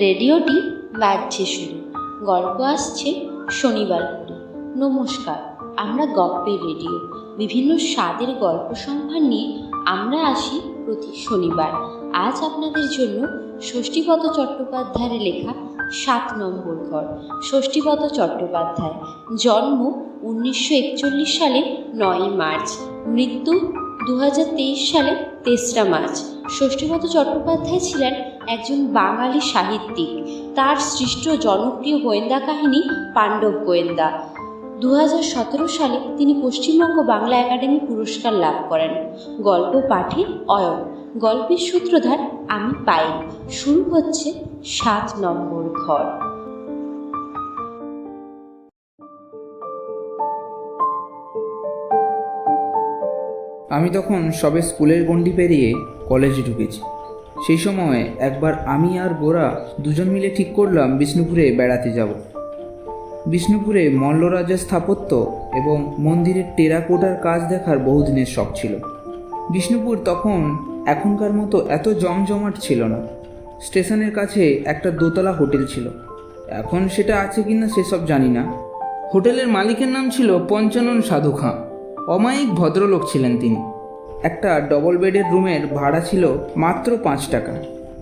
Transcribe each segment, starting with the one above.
রেডিওটি বাজছে শুরু। গল্প আসছে শনিবার করে নমস্কার, আমরা গল্পের রেডিও। বিভিন্ন স্বাদের গল্প সম্ভার নিয়ে আমরা আসি প্রতি শনিবার। আজ আপনাদের জন্য ষষ্ঠীপদ চট্টোপাধ্যায়ের লেখা সাত নম্বর ঘর। ষষ্ঠীপদ চট্টোপাধ্যায়, জন্ম উনিশশো একচল্লিশ সালে নয়ই মার্চ, মৃত্যু দু হাজার তেইশ সালে তেসরা মার্চ। ষষ্ঠীপদ চট্টোপাধ্যায় ছিলেন একজন বাঙালি সাহিত্যিক। তার সৃষ্ট জনপ্রিয় গোয়েন্দা কাহিনী পাণ্ডব গোয়েন্দা। দু হাজার সতেরো সালে তিনি পশ্চিমবঙ্গ বাংলা একাডেমি পুরস্কার লাভ করেন। গল্প পাঠে অয়ন, গল্পের সূত্রধার আমি পাই শুরু হচ্ছে সাত নম্বর ঘর। আমি তখন সবে স্কুলের গণ্ডি পেরিয়ে কলেজে ঢুকেছি। সেই সময় একবার আমি আর গোরা দুজন মিলে ঠিক করলাম বিষ্ণুপুরে বেড়াতে যাব। বিষ্ণুপুরে মল্লরাজের স্থাপত্য এবং মন্দিরের টেরাকোটার কাজ দেখার বহুদিনের শখ ছিল। বিষ্ণুপুর তখন এখনকার মতো এত জমজমাট ছিল না। স্টেশনের কাছে একটা দোতলা হোটেল ছিল। এখন সেটা আছে কি না সেসব জানি না। হোটেলের মালিকের নাম ছিল পঞ্চানন সাধু খাঁ। অমায়িক ভদ্রলোক ছিলেন তিনি। একটা ডবল বেডের রুমের ভাড়া ছিল মাত্র পাঁচ টাকা।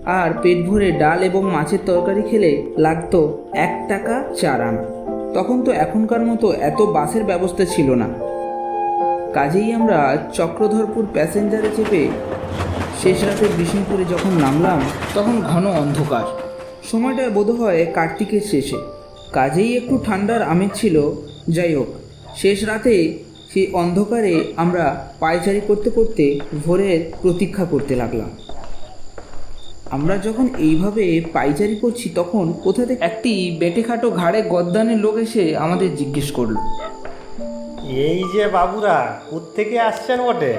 আর পেট ভরে ডাল এবং মাছের তরকারি খেলে লাগতো এক টাকা চার আনা। তখন তো এখনকার মতো এত বাসের ব্যবস্থা ছিল না। কাজেই আমরা চক্রধরপুর প্যাসেঞ্জারে চেপে শেষ রাতে বিষ্ণুপুরে যখন নামলাম, তখন ঘন অন্ধকার। সময়টা বোধহয় কার্তিকের শেষে। কাজেই একটু ঠান্ডার আমেজ ছিল। যাই হোক, শেষ রাতে সেই অন্ধকারে আমরা পায়চারি করতে করতে ভোরের প্রতীক্ষা করতে লাগলাম। আমরা যখন এইভাবে পাইচারি করছি তখন কোথা থেকে একটি বেটেখাটো ঘাড়ে গদ্দানের লোক এসে আমাদের জিজ্ঞেস করল। এই যে বাবুরা থেকে আসছেন বটে?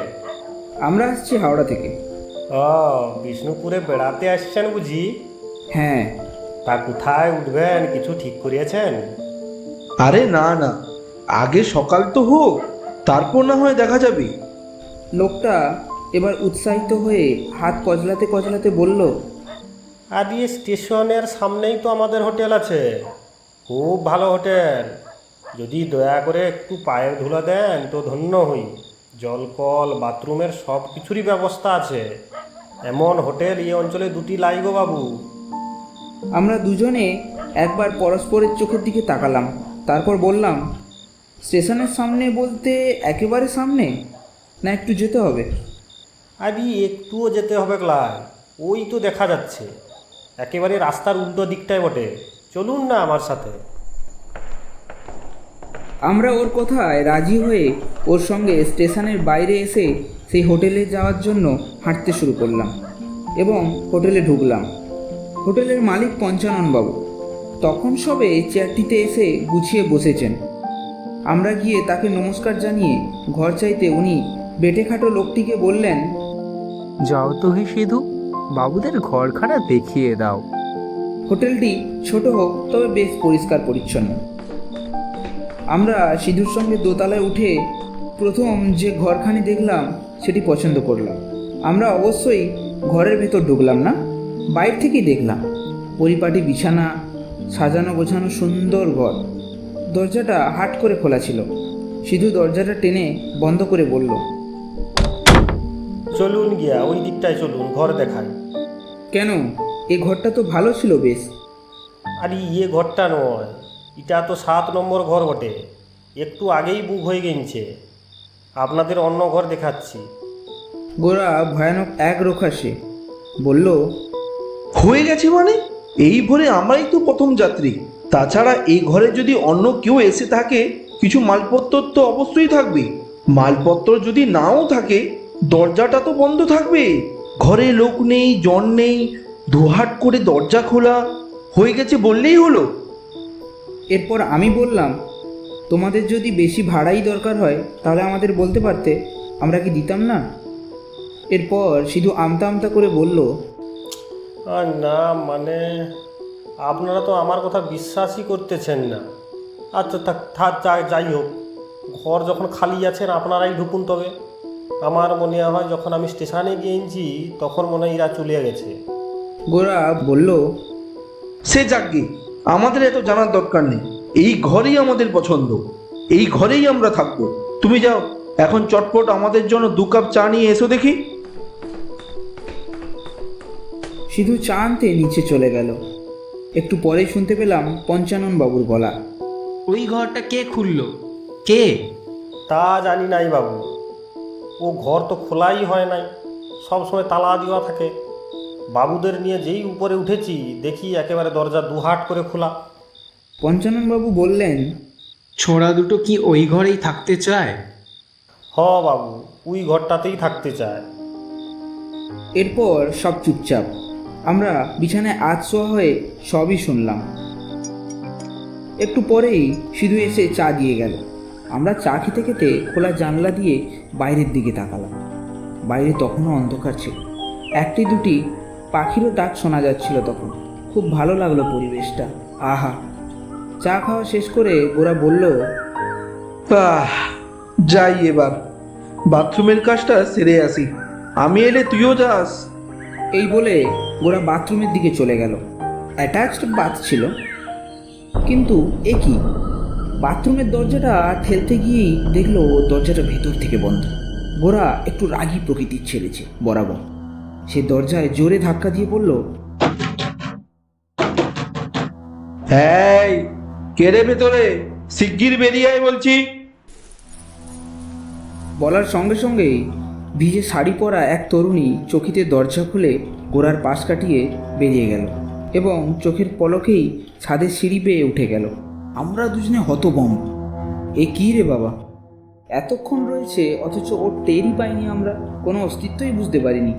আমরা আসছি হাওড়া থেকে। ও বিষ্ণুপুরে বেড়াতে আসছেন বুঝি? হ্যাঁ। তা কোথায় উঠবেন? কিছু ঠিক করিয়েছেন? আরে না না। আগে সকাল তো হোক তারপর না হয় দেখা যাবে। লোকটা এবার উৎসাহিত হয়ে হাত কজলাতে কজলাতে বলল আর এই স্টেশনের সামনেই তো আমাদের হোটেল আছে। খুব ভালো হোটেল। যদি দয়া করে একটু পায়ের ধুলা দেন তো ধন্য হই। জল কল বাথরুমের সব কিছুরই ব্যবস্থা আছে। এমন হোটেল এই অঞ্চলে দুটি লাইগো বাবু। আমরা দুজনে একবার পরস্পরের চোখের দিকে তাকালাম। তারপর বললাম স্টেশনের সামনে বলতে একেবারে সামনে? না একটু যেতে হবে? আরে একটুও যেতে হবে ক্লাস ওই তো দেখা যাচ্ছে। একেবারে রাস্তার উল্টো দিকটায় বটে। চলুন না আমার সাথে। আমরা ওর কথায় রাজি হয়ে ওর সঙ্গে স্টেশনের বাইরে এসে সেই হোটেলে যাওয়ার জন্য হাঁটতে শুরু করলাম এবং হোটেলে ঢুকলাম। হোটেলের মালিক পঞ্চাননবাবু। তখন সবে চেয়ারটিতে এসে গুছিয়ে বসেছেন। আমরা গিয়ে তাকে নমস্কার জানিয়ে ঘর চাইতে উনি বেটেখাটো লোকটিকে বললেন যাও তো হে সিধু বাবুদের ঘরখানা দেখিয়ে দাও। হোটেলটি ছোট হোক তবে বেশ পরিষ্কার পরিচ্ছন্ন। আমরা সিধুর সঙ্গে দোতলায় উঠে প্রথম যে ঘরখানি দেখলাম সেটি পছন্দ করলাম। আমরা অবশ্যই ঘরের ভেতর ঢুকলাম না বাইর থেকেই দেখলাম। পরিপাটি বিছানা সাজানো গোছানো সুন্দর ঘর। দরজাটা হাট করে খোলা ছিল। সিধু দরজাটা টেনে বন্ধ করে বলল চলুন গিয়া ওই দিকটায় চলুন ঘর দেখান কেন? এ ঘরটা তো ভালো ছিল বেশ। আর ইয়ে ঘরটা নয়। এটা তো সাত নম্বর ঘর বটে। একটু আগেই বুক হয়ে গেছে আপনাদের অন্য ঘর দেখাচ্ছি। গোরা ভয়ানক এক রোখা সে বলল হয়ে গেছে মানে? এই ভোরে আমরাই তো প্রথম যাত্রী। তাছাড়া এই ঘরে যদি অন্য কেউ এসে থাকে কিছু মালপত্র তো অবশ্যই থাকবে। মালপত্র যদি নাও থাকে দরজাটা তো বন্ধ থাকবে। ঘরে লোক নেই জন নেই দুহাট করে দরজা খোলা হয়ে গেছে বললেই হলো। এরপর আমি বললাম তোমাদের যদি বেশি ভাড়াই দরকার হয় তাহলে আমাদের বলতে পারতে আমরা কি দিতাম না? এরপর শুধু আমতা আমতা করে বলল আর না মানে আপনারা তো আমার কথা বিশ্বাসই করতেছেন না। আচ্ছা থাক থাক যাই হোক। ঘর যখন খালি আছেন আপনারাই ঢুকুন তবে। আমার মনে হয় যখন আমি স্টেশনে গিয়েছি তখন মনে হয় এরা চলে গেছে। গোরা বলল সে যাকগে আমাদের এত জানার দরকার নেই। এই ঘরেই আমাদের পছন্দ। এই ঘরেই আমরা থাকব। তুমি যাও এখন চটপট আমাদের জন্য দু কাপ চা নিয়ে এসো দেখি। সিধু চা আনতে নিচে চলে গেল। একটু পরে শুনতে পেলাম পঞ্চানন বাবুর গলা। ওই ঘরটা কে খুললো? কে? তা জানি নাই বাবু। ও ঘর তো খোলাই হয় নাই। সবসময় তালা দেওয়া থাকে। বাবুদের নিয়ে যেই উপরে উঠেছি দেখি একেবারে দরজা দুহাট করে খোলা। পঞ্চানন বাবু বললেন ছোড়া দুটো কি ওই ঘরেই থাকতে চায়? হ বাবু ওই ঘরটাতেই থাকতে চায়। এরপর সব চুপচাপ। আমরা বিছানায় আচশোয়া হয়ে সবই শুনলাম। একটু পরেই সিধু এসে চা দিয়ে গেল। আমরা চা খেতে খেতে খোলা জানলা দিয়ে বাইরের দিকে তাকালাম। বাইরে তখনও অন্ধকার ছিল। একটি দুটি পাখিরও ডাক শোনা যাচ্ছিল তখন। খুব ভালো লাগল পরিবেশটা। আহা! চা খাওয়া শেষ করে গোরা বলল যাই এবার। বাথরুমের কাজটা সেরে আসি। আমি এলে তুইও যাস। এই বলে গোরা বাথরুমের দিকে চলে গেল। অ্যাটাচড বাথ ছিল। কিন্তু এ কি? বাথরুমের দরজাটা ঠেলতে গিয়েই দেখল দরজাটা ভেতর থেকে বন্ধ। গোরা একটু রাগী প্রকৃতির ছেড়েছে বরাবর। সে দরজায় জোরে ধাক্কা দিয়ে বলল এই কেড়ে ভেতরে? শিগগির বেরিয়ে বলছি। বলার সঙ্গে সঙ্গেই ভিজে শাড়ি পরা এক তরুণী চকিতে দরজা খুলে গোড়ার পাশ কাটিয়ে বেরিয়ে গেল এবং চোখের পলকেই ছাদের সিঁড়ি বেয়ে উঠে গেল। আমরা দুজনে হতবম্ব। এ কী রে বাবা? এতক্ষণ রয়েছে, অথচ ওর টেরই পাইনি আমরা। কোনো অস্তিত্বই বুঝতে পারিনি।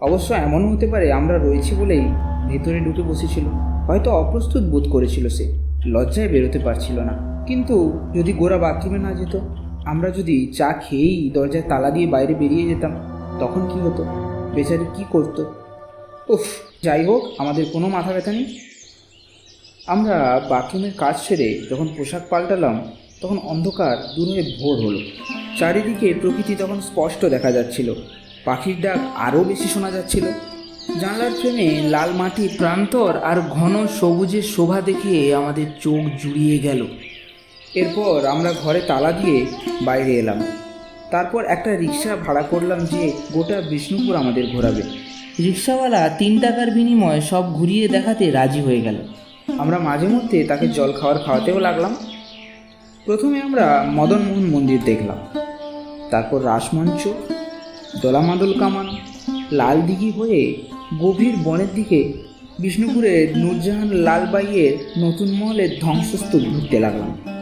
অবশ্য এমনও হতে পারে, আমরা রয়েছি বলেই ভেতরে ঢুকে বসেছিল। হয়তো অপ্রস্তুত বোধ করেছিল সে। লজ্জায় বেরোতে পারছিল না। কিন্তু যদি গোরা বাথরুমে না যেত আমরা যদি চা খেয়েই দরজায় তালা দিয়ে বাইরে বেরিয়ে যেতাম, তখন কি হতো? বেচারি কি করতো? উফ, যাই হোক, আমাদের কোনো মাথা ব্যথা নেই। আমরা বাথরুমের কাজ সেরে যখন পোশাক পাল্টালাম, তখন অন্ধকার দূর ভোর হলো। চারিদিকে প্রকৃতি তখন স্পষ্ট দেখা যাচ্ছিল। পাখির ডাক আরও বেশি শোনা যাচ্ছিল। জানলার ফ্রেমে লাল মাটির প্রান্তর আর ঘন সবুজের শোভা দেখে আমাদের চোখ জুড়িয়ে গেল। এরপর আমরা ঘরে তালা দিয়ে বাইরে এলাম। তারপর একটা রিক্সা ভাড়া করলাম যে গোটা বিষ্ণুপুর আমাদের ঘোরাবে। রিক্সাওয়ালা তিন টাকার বিনিময়ে সব ঘুরিয়ে দেখাতে রাজি হয়ে গেল। আমরা মাঝে মধ্যে তাকে জল খাওয়ার খাওয়াতেও লাগলাম। প্রথমে আমরা মদনমোহন মন্দির দেখলাম। তারপর রাসমঞ্চ, দলামাদল কামান লাল দিঘি হয়ে গভীর বনের দিকে বিষ্ণুপুরের নূরজাহান লালবাইয়ের নতুন মহলের ধ্বংসস্তূপ ঘুরতে লাগলাম।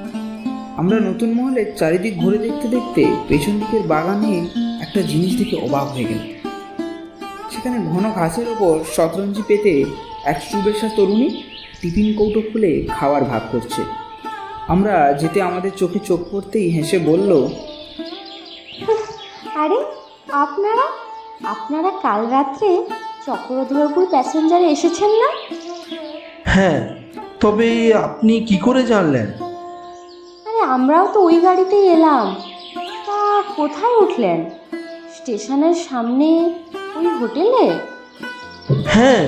আমরা নতুন মহলের চারিদিক ঘুরে দেখতে দেখতে পেছন দিকের বাগানে একটা জিনিস দেখে অবাক হয়ে গেল সেখানে ঘন ঘাসের ওপর শতরঞ্জি পেতে এক সুবেশা তরুণী টিফিন কৌটো খুলে খাওয়ার ভাগ করছে। আমরা যেতে আমাদের চোখে চোখ পড়তেই হেসে বলল আরে আপনারা? আপনারা কাল রাত্রে চক্রধরপুর প্যাসেঞ্জারে এসেছেন না? হ্যাঁ তবে আপনি কি করে জানলেন? আমরাও তো ওই গাড়িতেই এলাম। তা কোথায় উঠলেন? স্টেশনের সামনে ওই হোটেলে? হ্যাঁ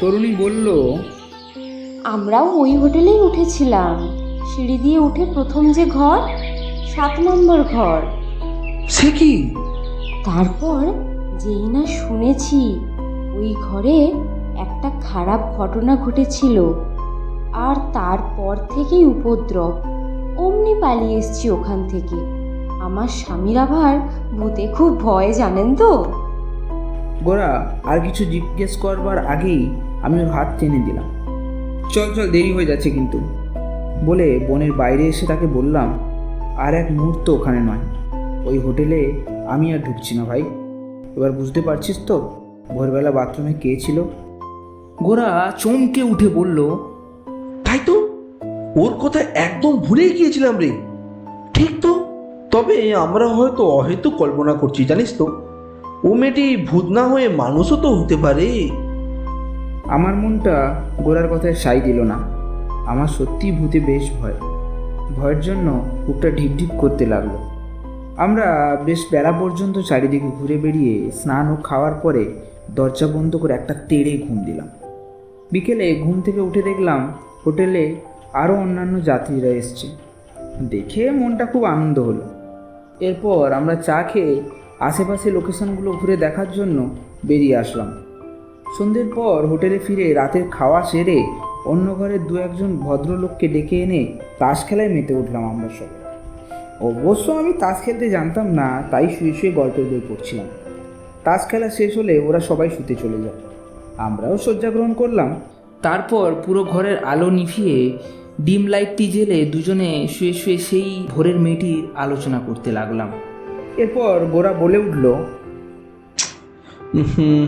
তরুণী বলল আমরাও ওই হোটেলেই উঠেছিলাম। সিঁড়ি দিয়ে উঠে প্রথম যে ঘর সাত নম্বর ঘর। সে কি? তারপর যেই না শুনেছি ওই ঘরে একটা খারাপ ঘটনা ঘটেছিল আর তারপর থেকেই উপদ্রব। অমনি পালিয়ে এসছি ওখান থেকে। আমার স্বামীর আবার ভূতে খুব ভয় জানেন তো? গোরা আর কিছু জিজ্ঞেস করবার আগেই আমি ওর হাত টেনে দিলাম। চল চল দেরি হয়ে যাচ্ছে কিন্তু। বলে বনের বাইরে এসে তাকে বললাম আর এক মুহূর্ত ওখানে নয়। ওই হোটেলে আমি আর ঢুকছি না ভাই। এবার বুঝতে পারছিস তো ভোরবেলা বাথরুমে কে ছিল? গোরা চমকে উঠে বলল তাই তো ওর কথা একদম ভুলেই গিয়েছিলাম রে। ঠিক তো? তবে আমরা হয়তো অহেতু কল্পনা করছি, জানিস তো? ও মেয়েটি ভূত না হয়ে মানুষও তো হতে পারে। আমার মনটা গোরার কথায় সাই দিল না। আমার সত্যি ভূতে বেশ ভয়। ভয়ের জন্য বুকটা ঢিপ ঢিপ করতে লাগল। আমরা বেশ বেলা পর্যন্ত চারিদিকে ঘুরে বেরিয়ে স্নান ও খাওয়ার পরে দরজা বন্ধ করে একটা তেড়ে ঘুম দিলাম। বিকেলে ঘুম থেকে উঠে দেখলাম হোটেলে আরও অন্যান্য যাত্রীরা এসছে। দেখে মনটা খুব আনন্দ হলো। এরপর আমরা চা খেয়ে আশেপাশে লোকেশনগুলো ঘুরে দেখার জন্য বেরিয়ে আসলাম। সন্ধ্যের পর হোটেলে ফিরে রাতের খাওয়া সেরে অন্য ঘরের দু একজন ভদ্রলোককে ডেকে এনে তাস খেলায় মেতে উঠলাম আমরা সবাই। অবশ্য আমি তাস খেলতে জানতাম না, তাই শুয়ে শুয়ে গল্পের বই পড়ছিলাম। তাস খেলা শেষ হলে ওরা সবাই শুতে চলে যায়। আমরাও শয্যা গ্রহণ করলাম। তারপর পুরো ঘরের আলো নিভিয়ে ডিম লাইটটি জেলে দুজনে শুয়ে শুয়ে সেই ভোরের মেয়েটির আলোচনা করতে লাগলাম। এরপর গোরা বলে উঠল হুম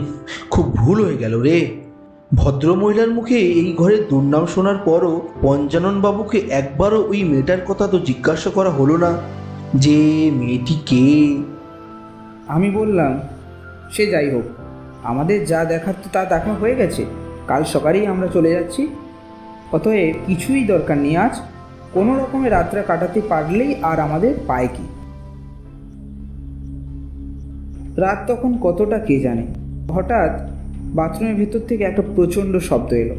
খুব ভুল হয়ে গেল রে। ভদ্রমহিলার মুখে এই ঘরের দুর্নাম শোনার পরও পঞ্চানন বাবুকে একবারও ওই মেয়েটার কথা তো জিজ্ঞাসা করা হলো না যে মেয়েটি কে। আমি বললাম সে যাই হোক আমাদের যা দেখার তো তা দেখা হয়ে গেছে। কাল সকালেই আমরা চলে যাচ্ছি। অতএব কিছুই দরকার নেই আজ। কোনো রকমে রাতটা কাটাতে পারলেই আর আমাদের পায় কি? রাত তখন কতটা কে জানে? হঠাৎ বাথরুমের ভেতর থেকে একটা প্রচণ্ড শব্দ এলো।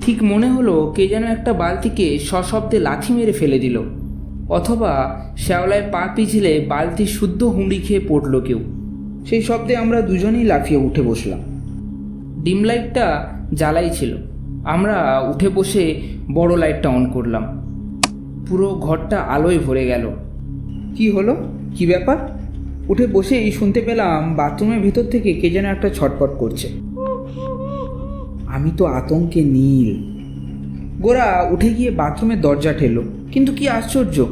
ঠিক মনে হলো কে যেন একটা বালতিকে সশব্দে লাথি মেরে ফেলে দিল, অথবা শ্যাওলায় পা পিছলে বালতি শুদ্ধ হুমড়ি খেয়ে পড়ল কেউ। সেই শব্দে আমরা দুজনেই লাফিয়ে উঠে বসলাম। ডিম লাইটটা জ্বালাই ছিল। আমরা উঠে বসে বড় লাইটটা অন করলাম। পুরো ঘরটা আলোয় ভরে গেল। কি হলো? কি ব্যাপার? উঠে বসেই শুনতে পেলাম বাথরুমের ভিতর থেকে কে যেন একটা ছটপট করছে। আমি তো আতঙ্কে নীল। গোরা উঠে গিয়ে বাথরুমের দরজা ঠেললো। কিন্তু কি আশ্চর্য!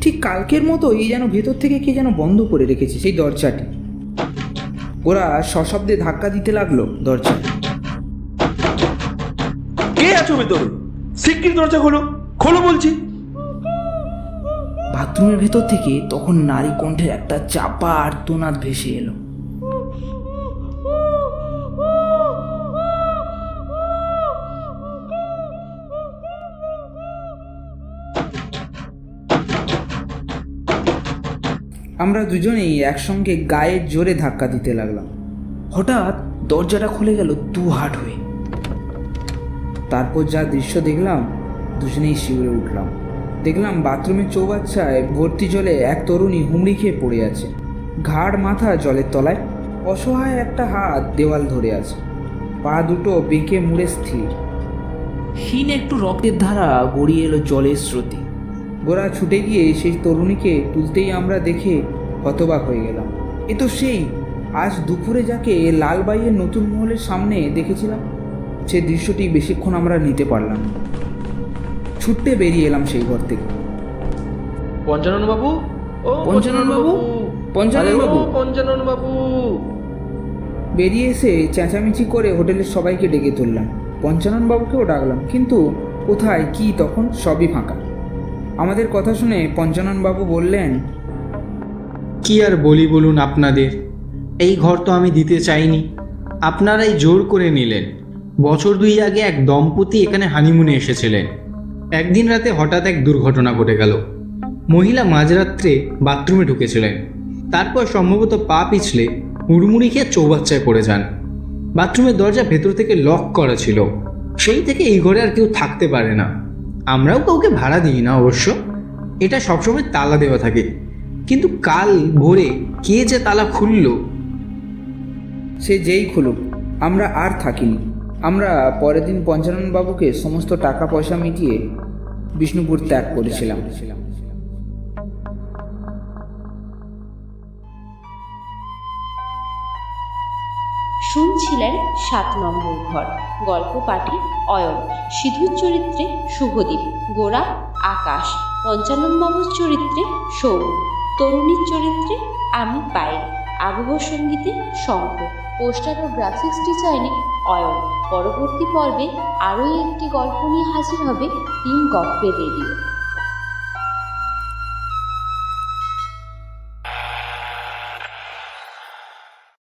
ঠিক কালকের মতো এই যেন ভেতর থেকে কে যেন বন্ধ করে রেখেছে সেই দরজাটি। গোরা সশব্দে ধাক্কা দিতে লাগল দরজা কে আছো ভেতরে শিগগির দরজা খোলো খোলো বলছি। বাথরুমের ভেতর থেকে তখন নারী কণ্ঠের একটা চাপা আর্তনাদ ভেসে এলো। আমরা দুজনেই একসঙ্গে গায়ের জোরে ধাক্কা দিতে লাগলাম। হঠাৎ দরজাটা খুলে গেল দু হাট হয়ে। তারপর যা দৃশ্য দেখলাম দুজনেই শিউরে উঠলাম। দেখলাম বাথরুমের চৌবাচ্চায় ভর্তি জলে এক তরুণী হুমড়ি খেয়ে পড়ে আছে। ঘাড় মাথা জলের তলায় অসহায় একটা হাত দেওয়াল ধরে আছে। পা দুটো বেঁকে মুড়ে স্থির। ক্ষীণ একটু রক্তের ধারা গড়িয়ে এলো জলের স্রোতে। গোরা ছুটে গিয়ে সেই তরুণীকে তুলতেই আমরা দেখে হতবাক হয়ে গেলাম। এ তো সেই আজ দুপুরে যাকে লালবাইয়ের নতুন মহলের সামনে দেখেছিলাম। সে দৃশ্যটি বেশিক্ষণ আমরা নিতে পারলাম না। ছুটতে বেরিয়ে এলাম সেই ঘর থেকে। পঞ্চানন বাবু ও পঞ্চানন বাবু? পঞ্চানন বাবু? পঞ্চানন বাবু বেরিয়ে এসে চেঁচামেচি করে হোটেলের সবাইকে ডেকে তুললাম। পঞ্চানন বাবুকেও ডাকলাম কিন্তু কোথায় কি তখন সবই ফাঁকা। আমাদের কথা শুনে পঞ্চানন বাবু বললেন কি আর বলি বলুন আপনাদের? এই ঘর তো আমি দিতে চাইনি। আপনারাই জোর করে নিলেন। বছর দুই আগে এক দম্পতি এখানে হানিমুনে এসেছিলেন। একদিন রাতে হঠাৎ এক দুর্ঘটনা ঘটে গেল। মহিলা মাঝরাত্রে বাথরুমে ঢুকেছিলেন। তারপর সম্ভবত পা পিছলে হুড়মুড়ি খেয়ে চৌবাচ্চায় পড়ে যান। বাথরুমের দরজা ভেতর থেকে লক করা ছিল। সেই থেকে এই ঘরে আর কেউ থাকতে পারে না। আমরাও কাউকে ভাড়া দিই না অবশ্য। এটা সবসময় তালা দেওয়া থাকে। কিন্তু কাল ভোরে কে যে তালা খুলল? সে যেই খুলুক, আমরা আর থাকিনি। আমরা পরের দিন পঞ্চানন বাবুকে সমস্ত টাকা পয়সা মিটিয়ে বিষ্ণুপুর ত্যাগ করেছিলাম। শুনছিলেন সাত নম্বর ঘর, গল্প পাঠে অয়ন, সিধুর চরিত্রে শুভদীপ, গোরা, আকাশ, পঞ্চাননবাবুর চরিত্রে সৌর তরুণীর চরিত্রে আমি পায়েল, আবহ সঙ্গীতে শঙ্খ পোস্টার ও গ্রাফিক্স ডিজাইনে অয়ন। পরবর্তী পর্বে আরও একটি গল্প নিয়ে হাজির হবে টিম গল্পের রেডিও।